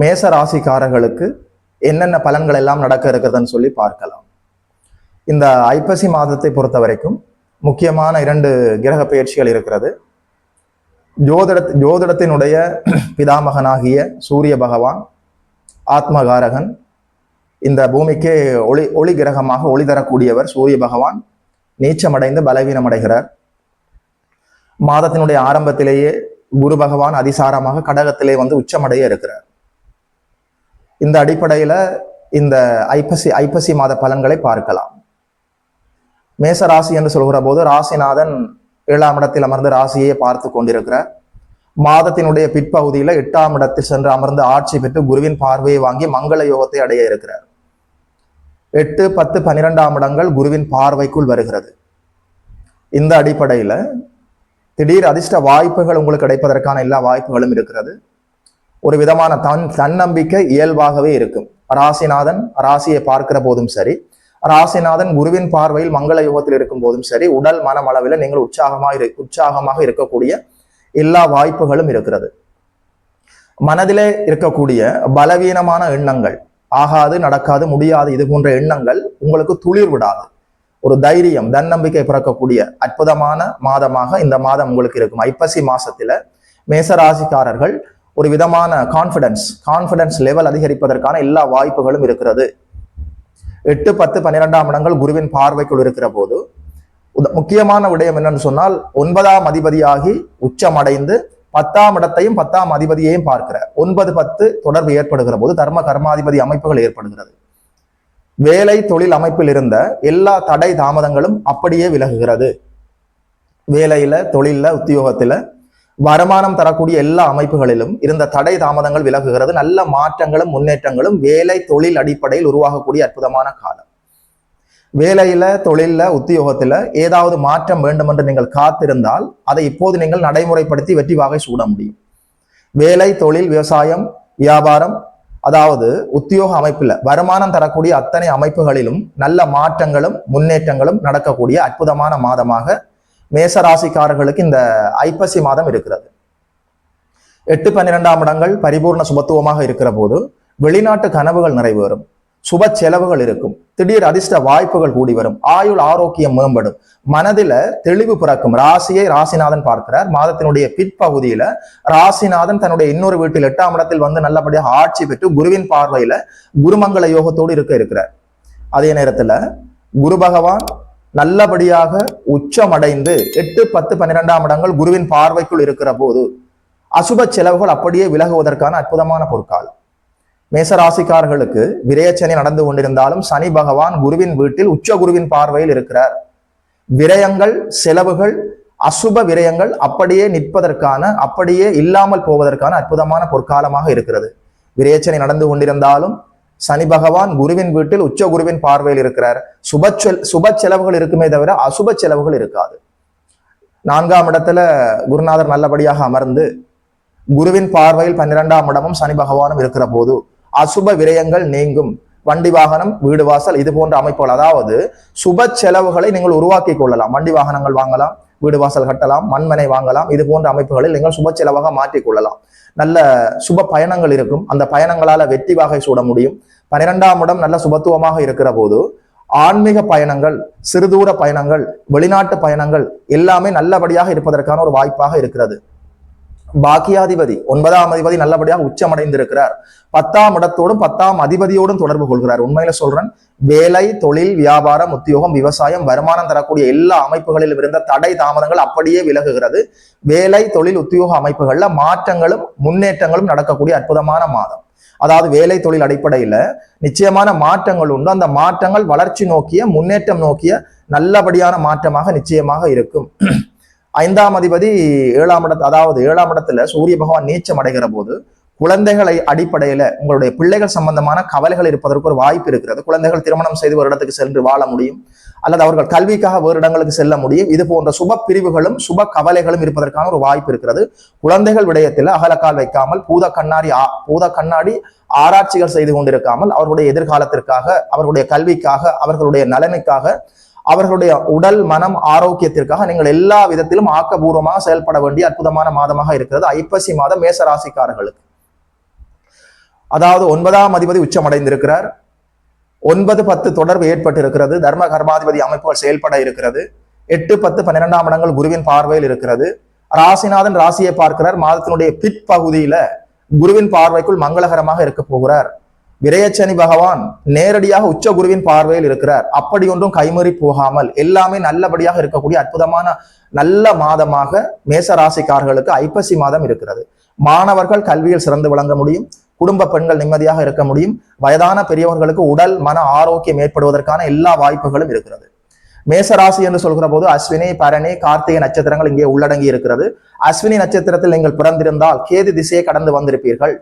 மேச ராசிக்காரர்களுக்கு என்னென்ன பலன்கள் எல்லாம் நடக்க இருக்கிறதுன்னு சொல்லி பார்க்கலாம். இந்த ஐப்பசி மாதத்தை பொறுத்த வரைக்கும் முக்கியமான இரண்டு கிரக பயிற்சிகள் இருக்கிறது. ஜோதிட ஜோதிடத்தினுடைய பிதாமகனாகிய சூரிய பகவான் ஆத்மகாரகன் இந்த பூமிக்கு ஒளி ஒளி கிரகமாக ஒளி தரக்கூடியவர் சூரிய பகவான் நீச்சமடைந்து பலவீனமடைகிறார். மாதத்தினுடைய ஆரம்பத்திலேயே குரு பகவான் அதிசாரமாக கடகத்திலே வந்து உச்சமடைய இருக்கிறார். இந்த அடிப்படையில் இந்த ஐப்பசி ஐப்பசி மாத பலன்களை பார்க்கலாம். மேச ராசி என்று சொல்கிற போது ராசிநாதன் ஏழாம் இடத்தில் அமர்ந்து ராசியை பார்த்து கொண்டிருக்கிறார். மாதத்தினுடைய பிற்பகுதியில் எட்டாம் இடத்தில் சென்று அமர்ந்து ஆட்சி பெற்று குருவின் பார்வையை வாங்கி மங்கள யோகத்தை அடைய இருக்கிறார். எட்டு பத்து பன்னிரெண்டாம் இடங்கள் குருவின் பார்வைக்குள் வருகிறது. இந்த அடிப்படையில் திடீர் அதிர்ஷ்ட வாய்ப்புகள் உங்களுக்கு கிடைப்பதற்கான எல்லா வாய்ப்புகளும் இருக்கிறது. ஒரு விதமான தன் தன்னம்பிக்கை இயல்பாகவே இருக்கும். ராசிநாதன் ராசியை பார்க்கிற போதும் சரி. ராசிநாதன் குருவின் பார்வையில் மங்கள யுகத்தில் இருக்கும் போதும் சரி. உடல் மனம் அளவில் நீங்கள் உற்சாகமாக இரு உற்சாகமாக இருக்கக்கூடிய எல்லா வாய்ப்புகளும் இருக்கிறது. மனதிலே இருக்கக்கூடிய பலவீனமான எண்ணங்கள் ஆகாது நடக்காது முடியாது இது போன்ற எண்ணங்கள் உங்களுக்கு துளிர் விடாது. ஒரு தைரியம் தன்னம்பிக்கை பிறக்கக்கூடிய அற்புதமான மாதமாக இந்த மாதம் உங்களுக்கு இருக்கும். ஐப்பசி மாசத்துல மேசராசிக்காரர்கள் ஒரு விதமான கான்ஃபிடன்ஸ் கான்ஃபிடன்ஸ் லெவல் அதிகரிப்பதற்கான எல்லா வாய்ப்புகளும் இருக்கிறது. எட்டு பத்து பன்னிரெண்டாம் இடங்கள் குருவின் பார்வைக்குள் இருக்கிற போது உத- முக்கியமான விடயம் என்னன்னு சொன்னால் ஒன்பதாம் அதிபதியாகி உச்சமடைந்து பத்தாம் இடத்தையும் பத்தாம் அதிபதியையும் பார்க்கிற ஒன்பது பத்து தொடர்பு ஏற்படுகிற போது தர்ம கர்மாதிபதி அமைப்புகள் ஏற்படுகிறது. வேலை தொழில் அமைப்பில் இருந்த எல்லா தடை தாமதங்களும் அப்படியே விலகுகிறது. வேலையில தொழில உத்தியோகத்துல வருமானம் தரக்கூடிய எல்லா அமைப்புகளிலும் இருந்த தடை தாமதங்கள் விலகுகிறது. நல்ல மாற்றங்களும் முன்னேற்றங்களும் வேலை தொழில் அடிப்படையில் உருவாகக்கூடிய அற்புதமான காலம். வேலையில தொழில உத்தியோகத்துல ஏதாவது மாற்றம் வேண்டும் என்று நீங்கள் காத்திருந்தால் அதை இப்போது நீங்கள் நடைமுறைப்படுத்தி வெற்றி வாகை சூட முடியும். வேலை தொழில் விவசாயம் வியாபாரம் அதாவது உத்தியோக அமைப்புல வருமானம் தரக்கூடிய அத்தனை அமைப்புகளிலும் நல்ல மாற்றங்களும் முன்னேற்றங்களும் நடக்கக்கூடிய அற்புதமான மாதமாக மேச ராசிக்காரர்களுக்கு இந்த ஐப்பசி மாதம் இருக்கிறது. எட்டு பன்னிரெண்டாம் இடங்கள் பரிபூர்ண சுபத்துவமாக இருக்கிற போது வெளிநாட்டு கனவுகள் நிறைவேறும். சுப செலவுகள் இருக்கும். திடீர் அதிர்ஷ்ட வாய்ப்புகள் கூடி வரும். ஆயுள் ஆரோக்கியம் மேம்படும். மனதில தெளிவு பிறக்கும். ராசியை ராசிநாதன் பார்க்கிறார். மாதத்தினுடைய பிற்பகுதியில ராசிநாதன் தன்னுடைய இன்னொரு வீட்டில் எட்டாம் இடத்தில் வந்து நல்லபடியாக ஆட்சி பெற்று குருவின் பார்வையில குருமங்கள யோகத்தோடு இருக்க இருக்கிறார். அதே நேரத்துல குரு பகவான் நல்லபடியாக உச்சமடைந்து எட்டு பத்து பன்னிரெண்டாம் இடங்கள் குருவின் பார்வைக்குள் இருக்கிற போது அசுப செலவுகள் அப்படியே விலகுவதற்கான அற்புதமான பொருட்கள் மேசராசிக்காரர்களுக்கு விரயச்சனி நடந்து கொண்டிருந்தாலும் சனி பகவான் குருவின் வீட்டில் உச்ச குருவின் பார்வையில் இருக்கிறார். விரயங்கள் செலவுகள் அசுப விரயங்கள் அப்படியே நிற்பதற்கான அப்படியே இல்லாமல் போவதற்கான அற்புதமான பொற்காலமாக இருக்கிறது. விரேச்சனை நடந்து கொண்டிருந்தாலும் சனி பகவான் குருவின் வீட்டில் உச்ச குருவின் பார்வையில் இருக்கிறார். சுப செல் சுப செலவுகள் இருக்குமே தவிர அசுப செலவுகள் இருக்காது. நான்காம் இடத்துல குருநாதர் நல்லபடியாக அமர்ந்து குருவின் பார்வையில் பன்னிரெண்டாம் இடமும் சனி பகவானும் இருக்கிற போது அசுப விரயங்கள் நீங்கும். வண்டி வாகனம் வீடு வாசல் இது போன்ற அமைப்புகள் அதாவது சுப செலவுகளை நீங்கள் உருவாக்கி கொள்ளலாம். வண்டி வாகனங்கள் வாங்கலாம் வீடு வாசல் கட்டலாம் மண்மனை வாங்கலாம் இது போன்ற அமைப்புகளில் நீங்கள் சுப செலவாக மாற்றிக் கொள்ளலாம். நல்ல சுப பயணங்கள் இருக்கும். அந்த பயணங்களால வெற்றி வாகை சூட முடியும். பன்னிரெண்டாம் இடம் நல்ல சுபத்துவமாக இருக்கிற போது ஆன்மீக பயணங்கள் சிறுதூர பயணங்கள் வெளிநாட்டு பயணங்கள் எல்லாமே நல்லபடியாக இருப்பதற்கான ஒரு வாய்ப்பாக இருக்கிறது. பாக்கியாதிபதி ஒன்பதாம் அதிபதி நல்லபடியாக உச்சமடைந்திருக்கிறார். பத்தாம் இடத்தோடும் பத்தாம் அதிபதியோடும் தொடர்பு கொள்கிறார். உண்மையில சொல்றேன் வேலை தொழில் வியாபாரம் உத்தியோகம் விவசாயம் வருமானம் தரக்கூடிய எல்லா அமைப்புகளிலும் இருந்த தடை தாமதங்கள் அப்படியே விலகுகிறது. வேலை தொழில் உத்தியோக அமைப்புகள்ல மாற்றங்களும் முன்னேற்றங்களும் நடக்கக்கூடிய அற்புதமான மாதம். அதாவது வேலை தொழில் அடிப்படையில நிச்சயமான மாற்றங்கள் உண்டு. அந்த மாற்றங்கள் வளர்ச்சி நோக்கிய முன்னேற்றம் நோக்கிய நல்லபடியான மாற்றமாக நிச்சயமாக இருக்கும். ஐந்தாம் அதிபதி ஏழாம் இடத்து அதாவது ஏழாம் இடத்துல சூரிய பகவான் நீச்சம் அடைகிற போது குழந்தைகளை அடிப்படையில உங்களுடைய பிள்ளைகள் சம்பந்தமான கவலைகள் இருப்பதற்கு ஒரு வாய்ப்பு இருக்கிறது. குழந்தைகள் திருமணம் செய்து ஒரு இடத்துக்கு சென்று வாழ முடியும். அல்லது அவர்கள் கல்விக்காக வேறு இடங்களுக்கு செல்ல முடியும். இது போன்ற சுப பிரிவுகளும் சுப கவலைகளும் இருப்பதற்கான ஒரு வாய்ப்பு இருக்கிறது. குழந்தைகள் விடயத்தில் அகலக்கால் வைக்காமல் பூத கண்ணாடி ஆ- பூத கண்ணாடி ஆராய்ச்சிகள் செய்து கொண்டிருக்காமல் அவர்களுடைய எதிர்காலத்திற்காக அவர்களுடைய கல்விக்காக அவர்களுடைய நலனுக்காக அவர்களுடைய உடல் மனம் ஆரோக்கியத்திற்காக நீங்கள் எல்லா விதத்திலும் ஆக்கபூர்வமாக செயல்பட வேண்டிய அற்புதமான மாதமாக இருக்கிறது. ஐப்பசி மாதம் மேச ராசிக்காரர்களுக்கு. அதாவது ஒன்பதாம் அதிபதி உச்சமடைந்திருக்கிறார். ஒன்பது பத்து தொடர்பு ஏற்பட்டிருக்கிறது. தர்ம கர்மாதிபதி அமைப்புகள் செயல்பட இருக்கிறது. எட்டு பத்து பன்னிரெண்டாம் இடங்கள் குருவின் பார்வையில் இருக்கிறது. ராசிநாதன் ராசியை பார்க்கிறார். மாதத்தினுடைய பிற்பகுதியில குருவின் பார்வைக்குள் மங்களகரமாக இருக்க போகிறார். விரயச்சனி பகவான் நேரடியாக உச்ச குருவின் பார்வையில் இருக்கிறார். அப்படி ஒன்றும் கைமறி போகாமல் எல்லாமே நல்லபடியாக இருக்கக்கூடிய அற்புதமான நல்ல மாதமாக மேச ராசிக்காரர்களுக்கு ஐப்பசி மாதம் இருக்கிறது. மாணவர்கள் கல்வியில் சிறந்து விளங்க முடியும். குடும்ப பெண்கள் நிம்மதியாக இருக்க முடியும். வயதான பெரியவர்களுக்கு உடல் மன ஆரோக்கியம் ஏற்படுவதற்கான எல்லா வாய்ப்புகளும் இருக்கிறது. மேசராசி என்று சொல்கிற போது அஸ்வினி பரணி கார்த்திகை நட்சத்திரங்கள் இங்கே உள்ளடங்கி இருக்கிறது. அஸ்வினி நட்சத்திரத்தில் நீங்கள் பிறந்திருந்தால் கேது திசையை கடந்து வந்திருப்பீர்கள்.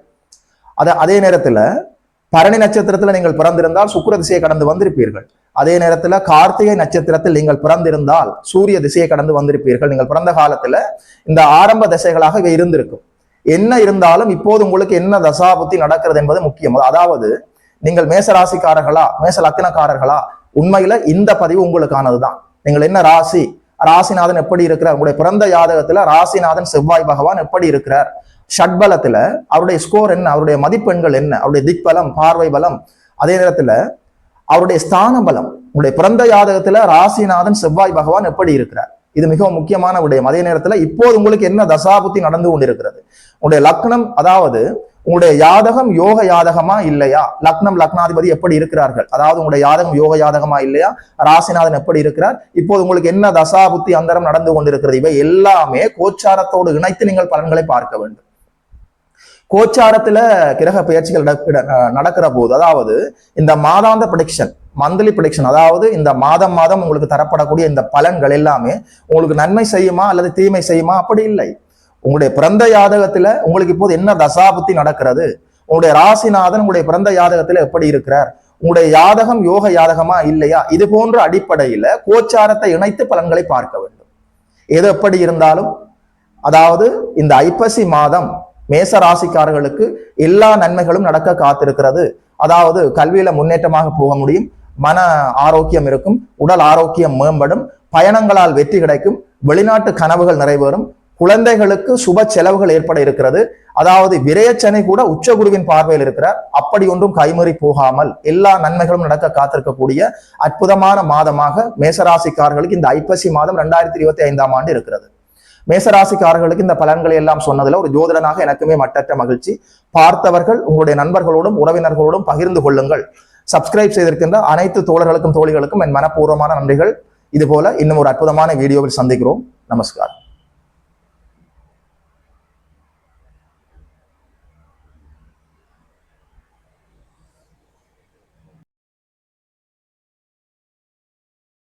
அத அதே நேரத்துல பரணி நட்சத்திரத்துல நீங்கள் பிறந்திருந்தால் சுக்கிர திசையை கடந்து வந்திருப்பீர்கள். அதே நேரத்துல கார்த்திகை நட்சத்திரத்தில் நீங்கள் பிறந்திருந்தால் சூரிய திசையை கடந்து வந்திருப்பீர்கள். நீங்கள் பிறந்த காலத்துல இந்த ஆரம்ப திசைகளாக இவை இருந்திருக்கும். என்ன இருந்தாலும் இப்போது உங்களுக்கு என்ன தசாபுத்தி நடக்கிறது என்பது முக்கியம். அதாவது நீங்கள் மேசராசிக்காரர்களா மேச லக்னக்காரர்களா உண்மையில இந்த பதிவு உங்களுக்கானதுதான். நீங்கள் என்ன ராசி? ராசிநாதன் எப்படி இருக்கிறார்? உங்களுடைய பிறந்த ஜாதகத்துல ராசிநாதன் செவ்வாய் பகவான் எப்படி இருக்கிறார்? ஷட்பலத்தில் அவருடைய ஸ்கோர் என்ன அவருடைய மதிப்பெண்கள் என்ன அவருடைய திக்பலம் பார்வை பலம் அதே நேரத்தில் அவருடைய ஸ்தான பலம் உங்களுடைய பிறந்த ஜாதகத்தில் ராசிநாதன் செவ்வாய் பகவான் எப்படி இருக்கிறார்? இது மிகவும் முக்கியமான விடயம். அதே நேரத்தில் இப்போது உங்களுக்கு என்ன தசாபுத்தி நடந்து கொண்டிருக்கிறது? உங்களுடைய லக்னம் அதாவது உங்களுடைய யாதகம் யோக யாதகமா இல்லையா? லக்னம் லக்னாதிபதி எப்படி இருக்கிறார்கள்? அதாவது உங்களுடைய யாதகம் யோக யாதகமா இல்லையா? ராசிநாதன் எப்படி இருக்கிறார்? இப்போது உங்களுக்கு என்ன தசாபுத்தி அந்தரம் நடந்து கொண்டிருக்கிறது? இவை எல்லாமே கோச்சாரத்தோடு இணைத்து நீங்கள் பலன்களை பார்க்க வேண்டும். கோச்சாரத்துல கிரக பயிற்சிகள் நடக்க- நடக்கிற போது அதாவது இந்த மாதாந்த ப்ரடிக்ஷன் மந்த்லி ப்ரடிக்ஷன் அதாவது இந்த மாதம் மாதம் உங்களுக்கு தரப்படக்கூடிய இந்த பலன்கள் எல்லாமே உங்களுக்கு நன்மை செய்யுமா அல்லது தீமை செய்யுமா? அப்படி இல்லை. உங்களுடைய பிறந்த யாதகத்துல உங்களுக்கு இப்போது என்ன தசாபுத்தி நடக்கிறது? உங்களுடைய ராசிநாதன் உங்களுடைய பிறந்த யாதகத்துல எப்படி இருக்கிறார்? உங்களுடைய யாதகம் யோக யாதகமா இல்லையா? இது போன்ற அடிப்படையில கோச்சாரத்தை இணைத்து பலன்களை பார்க்க வேண்டும். எது எப்படி இருந்தாலும் அதாவது இந்த ஐப்பசி மாதம் மேச ராசிக்காரர்களுக்கு எல்லா நன்மைகளும் நடக்க காத்திருக்கிறது. அதாவது கல்வியில முன்னேற்றமாக போக முடியும். மன ஆரோக்கியம் இருக்கும். உடல் ஆரோக்கியம் மேம்படும். பயணங்களால் வெற்றி கிடைக்கும். வெளிநாட்டு கனவுகள் நிறைவேறும். குழந்தைகளுக்கு சுப செலவுகள் ஏற்பட இருக்கிறது. அதாவது விரயச்சனை கூட உச்சகுருவின் பார்வையில் இருக்கிறார். அப்படி ஒன்றும் கைமறி போகாமல் எல்லா நன்மைகளும் நடக்க காத்திருக்கக்கூடிய அற்புதமான மாதமாக மேசராசிக்காரர்களுக்கு இந்த ஐப்பசி மாதம் ரெண்டாயிரத்தி இருபத்தி ஐந்தாம் ஆண்டு இருக்கிறது. மேசராசிக்காரர்களுக்கு இந்த பலன்களை எல்லாம் சொன்னதுல ஒரு ஜோதிடனாக எனக்குமே மட்டற்ற மகிழ்ச்சி. பார்த்தவர்கள் உங்களுடைய நண்பர்களோடும் உறவினர்களோடும் பகிர்ந்து கொள்ளுங்கள். சப்ஸ்கிரைப் செய்திருக்கின்ற அனைத்து தோழர்களுக்கும் தோழிகளுக்கும் என் மனப்பூர்வமான நன்றிகள். இதுபோல இன்னும் ஒரு அற்புதமான வீடியோவில் சந்திக்கிறோம். நமஸ்காரம்